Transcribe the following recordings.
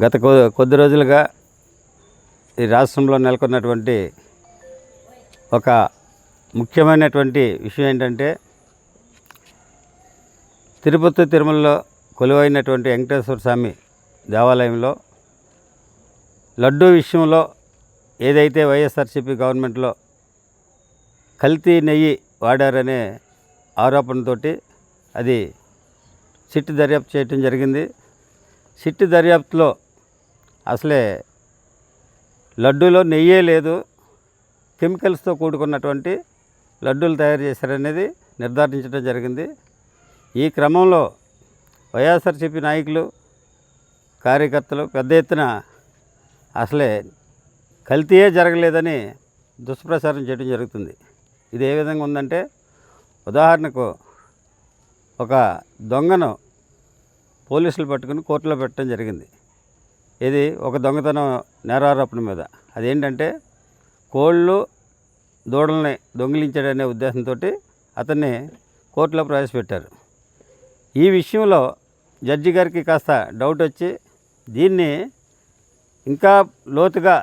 గత కొ- కొద్ది రోజులుగా ఈ రాష్ట్రంలో నెలకొన్నటువంటి ఒక ముఖ్యమైనటువంటి విషయం ఏంటంటే తిరుపతి తిరుమలలో కొలువైనటువంటి వెంకటేశ్వర స్వామి దేవాలయంలో లడ్డూ విషయంలో ఏదైతే వైఎస్ఆర్సీపీ గవర్నమెంట్లో కల్తీ నెయ్యి వాడారనే ఆరోపణతోటి అది సిట్ దర్యాప్తు చేయటం జరిగింది. సిట్ దర్యాప్తులో అసలే లడ్డూలో నెయ్యే లేదు. కెమికల్స్తో కూడుకున్నటువంటి లడ్డూలు తయారు చేశారనేది నిర్ధారించడం జరిగింది. ఈ క్రమంలో వైఎస్ఆర్సీపీ నాయకులు కార్యకర్తలు పెద్ద ఎత్తున అసలే కల్తీయే జరగలేదని దుష్ప్రచారం చేయడం జరుగుతుంది. ఇది ఏ విధంగా ఉందంటే ఉదాహరణకు ఒక దొంగను పోలీసులు పట్టుకుని కోర్టులో పెట్టడం జరిగింది. ఇది ఒక దొంగతనం నేరారోపణ మీద. అదేంటంటే కోళ్ళు దూడల్ని దొంగిలించాడనే ఉద్దేశంతో అతన్ని కోర్టులో ప్రవేశపెట్టారు. ఈ విషయంలో జడ్జి గారికి కాస్త డౌట్ వచ్చి దీన్ని ఇంకా లోతుగా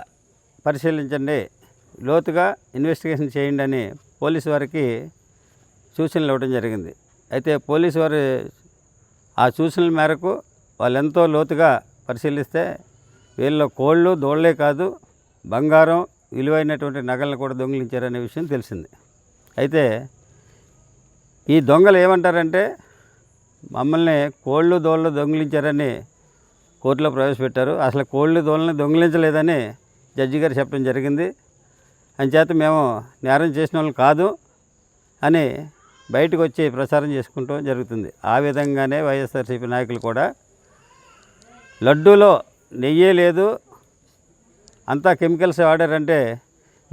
పరిశీలించండి లోతుగా ఇన్వెస్టిగేషన్ చేయండి అని పోలీసు వారికి సూచనలు ఇవ్వడం జరిగింది. అయితే పోలీసు వారి ఆ సూచనల మేరకు వాళ్ళు ఎంతో లోతుగా పరిశీలిస్తే వీళ్ళు కోళ్ళు దోళ్ళే కాదు బంగారం విలువైనటువంటి నగలను కూడా దొంగిలించారనే విషయం తెలిసింది. అయితే ఈ దొంగలు ఏమంటారంటే మమ్మల్ని కోళ్ళు దోళ్ళు దొంగిలించారని కోర్టులో ప్రవేశపెట్టారు. అసలు కోళ్ళు దోళ్ళని దొంగిలించలేదని జడ్జి గారు చెప్పడం జరిగింది. అంచేత మేము నేరం చేసిన వాళ్ళు కాదు అని బయటకు వచ్చి ప్రచారం చేసుకుంటూ జరుగుతుంది. ఆ విధంగానే వైఎస్ఆర్సీపీ నాయకులు కూడా లడ్డూలో నెయ్యే లేదు. అంతా కెమికల్స్ వాడారంటే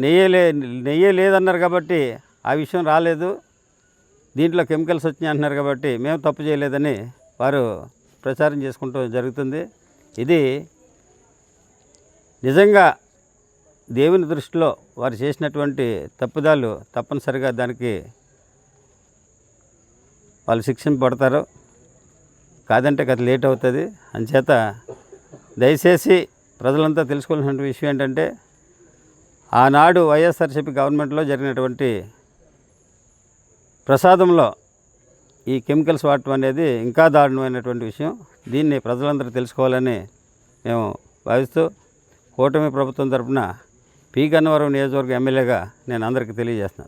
నెయ్యే లే నెయ్యే లేదన్నారు కాబట్టి ఆ విషయం రాలేదు. దీంట్లో కెమికల్స్ వచ్చినాయి అంటున్నారు కాబట్టి మేము తప్పు చేయలేదని వారు ప్రచారం చేసుకుంటూ జరుగుతుంది. ఇది నిజంగా దేవుని దృష్టిలో వారు చేసినటువంటి తప్పుదాలు తప్పనిసరిగా దానికి వాళ్ళు శిక్షణ పడతారు కాదంటే కథ లేట్ అవుతుంది. అంచేత దయచేసి ప్రజలంతా తెలుసుకోవాల్సిన విషయం ఏంటంటే ఆనాడు వైఎస్ఆర్సీపీ గవర్నమెంట్లో జరిగినటువంటి ప్రసాదంలో ఈ కెమికల్స్ వాడటం అనేది ఇంకా దారుణమైనటువంటి విషయం. దీన్ని ప్రజలందరూ తెలుసుకోవాలని మేము భావిస్తూ కూటమి ప్రభుత్వం తరఫున పి గన్నవరం నియోజకవర్గ ఎమ్మెల్యేగా నేను అందరికీ తెలియజేస్తున్నాను.